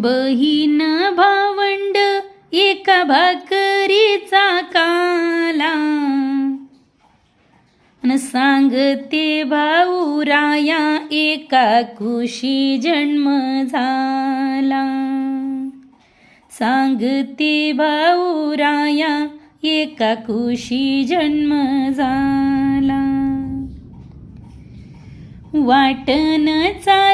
बहीण भावंड एका भाकरीचा काला. न सांगते भाऊ राया एका कुशी जन्म झाला. सांगते भाऊ राया एका कुशी जन्म झाला. वाटन चा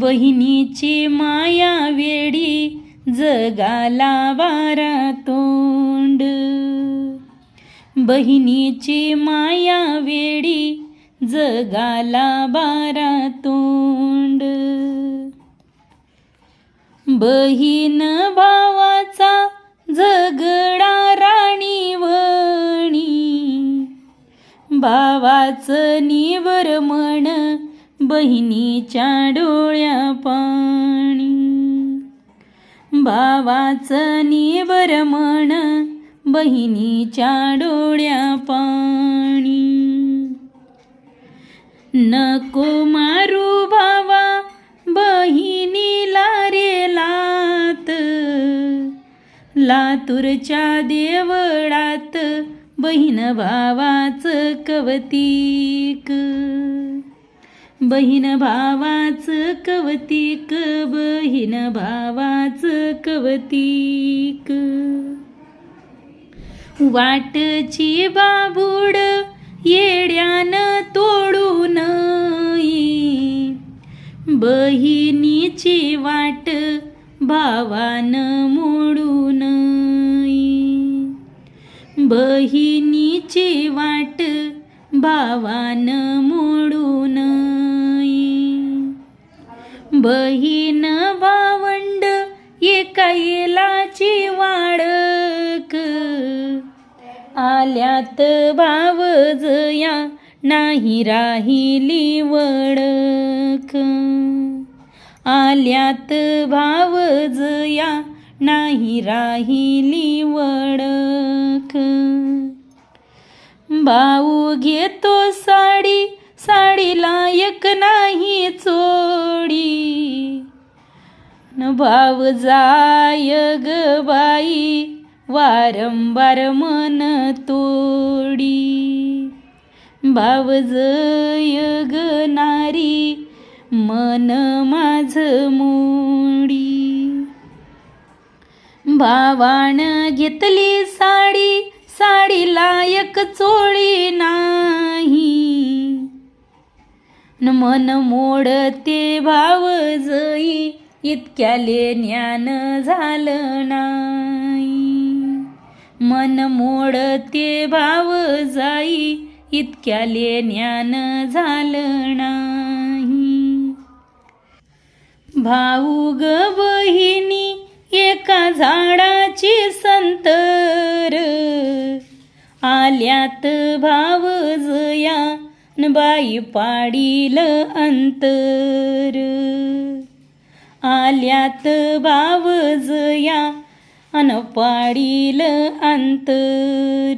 बहिणीची माया वेडी जगाला बारा तोंड बहिणीची माया वेडी जगाला बारा तोंड बहीण भावाचा झगडा राणीवणी भावाचं निवर म्हण बहिणीच्या डोळ्या पाणी. भावाचं निवर म्हण बहिणीच्या डोळ्या पाणी. नको मारू भावा बहिणीला रे लात. लातूरच्या देवळात बहीण भावाचं कवतिक. बहीण भावाचं कवतिक बहीण भावाचं कवतिक. वाटची बाबूड येड्यानं तोडून बहिणीची वाट भावानं मोडून बहिणीची वाट भावानं बहीण भावंड एका वाडक आल्यात भावजया नाही राहिली वडक आल्यात भावजया नाही राहिली वडक भाऊ घेतो साडी साडीला एक नाही चोडी. न भाव जाय ग बाई वारंवार मन तोडी. भाव जय ग नारी मन माझ मोडी. भावान घेतली साडी साडीला एक चोळी नाही. मन मोडते भाव जई इतक्याले ज्ञान झालं नाही. मन मोडते भाव जाई इतक्याले ज्ञान झालं नाही. भाऊ ग बहिणी एका झाडाची संतर. आल्यात भाव जया न बाई पाडील अंतर. आल्यात बावजया अन पाडील अंतर.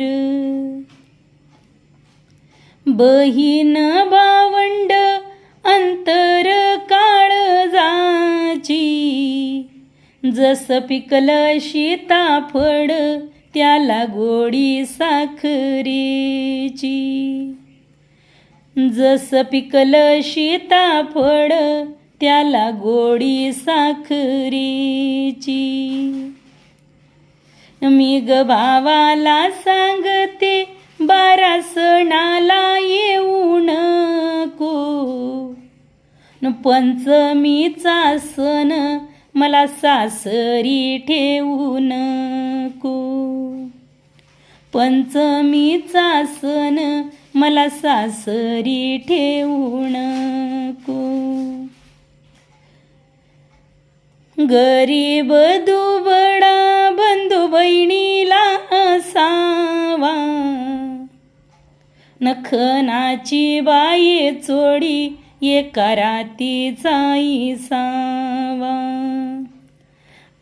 बहीण भावंड अंतर काळजाची जस पिकल सीताफळ त्याला गोडी साखरेची. जसं पिकलं सीताफळ त्याला गोडी साखरीची. मी ग भावाला सांगते बारा सणाला येऊ नको. न पंचमीचा सण मला सासरी ठेवू नको. पंचमीचा सण मला सासरी ठेवू नको. गरीब दुबडा बंधू बहिणीला असावा. नखनाची बाई चोडी एका रातीचा सावा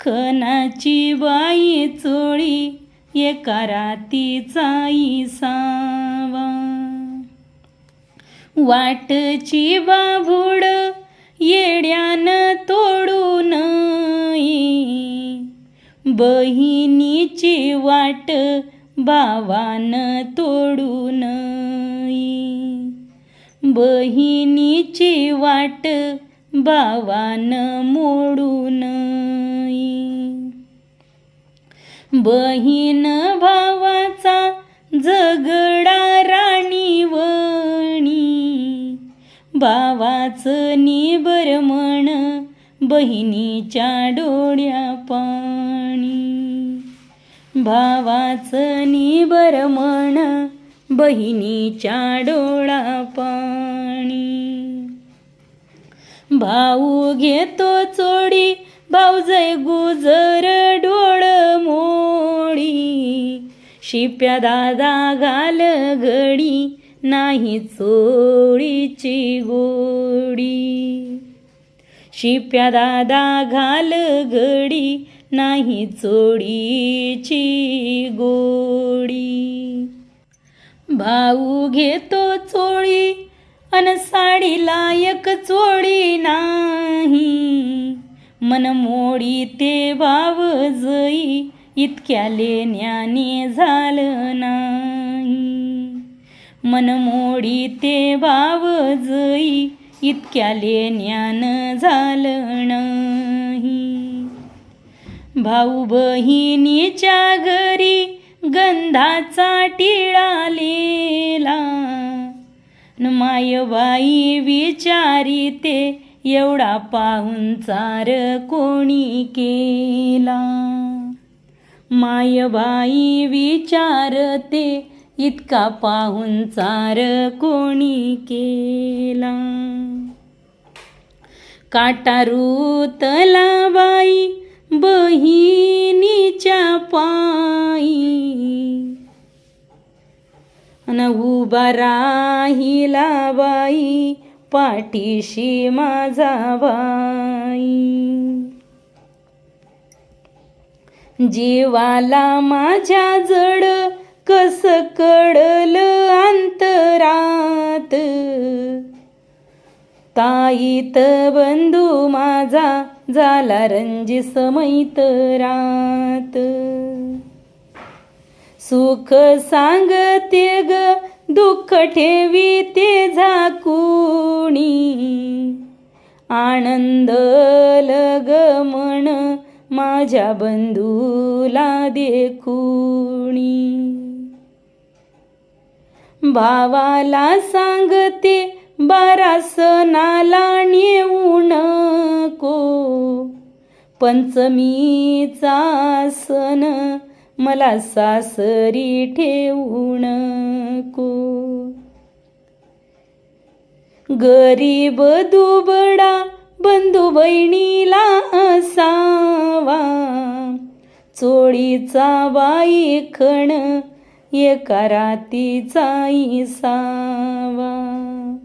खनाची बाई चोळी एका रातीचा सावा वाटची बाभूड येड्यानं तोडून बहिणीची वाट बावान तोडून बहिणीची वाट बावान मोडून बहीण भावाचा झगड भावाचं निबर म्हण बहिणीच्या डोळ्या पाणी. भावाचं निबर म्हण बहिणीच्या डोळा पाणी. भाऊ घेतो चोडी भाऊजय गुजर डोळ मोडी. शिप्या दादा घाल घडी नाही चोळीची गोडी. शिप्या दादा घाल घडी नाही चोळीची गोडी. भाऊ घेतो चोळी अन साडी लायक चोळी नाही. मन मोडी ते भाव जई इतक्या लेण्याने झालं नाही. मनमोडी ते भाव जई इतक्या लेण्यानं झालं नाही. भाऊ बहिणीच्या घरी गंधाचा टिळालेला न मायबाई विचारिते एवढा पाहुणचार कोणी केला. मायबाई विचारते इतका पाहुणचार कोणी केला. काटारूतला बाई बहिणीच्या पायी. न उभा राहिला बाई पाठीशी माझा बाई. जीवाला माझ्या जड कस कडल अंतरात? ताईत बंधू माझा झाला रंजी समैत रात सुख सांगते ग दुःख ठेवी ते झाकुणी. आनंद लग म्हण माझ्या बंधूला देखुणी. भावाला सांगते बारा सणाला नेऊ नको. पंचमीचा सण मला सासरी ठेवू नको. गरीब दुबडा बंधू बहिणीला असावा. चोळीचा बाई खण एका रातीचा इसावा.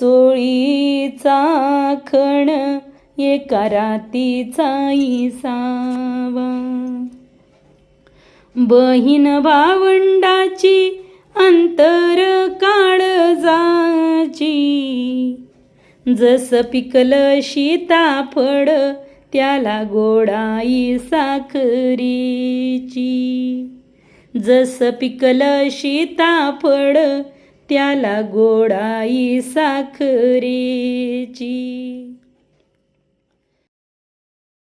चोळीचा खण एका रातीचा इसावा. बहीण भावंडाची अंतर काळजाची जस पिकलं सीताफळ त्याला गोडाई साखरीची. जसं पिकल सीताफळ त्याला गोडाई साखरेची.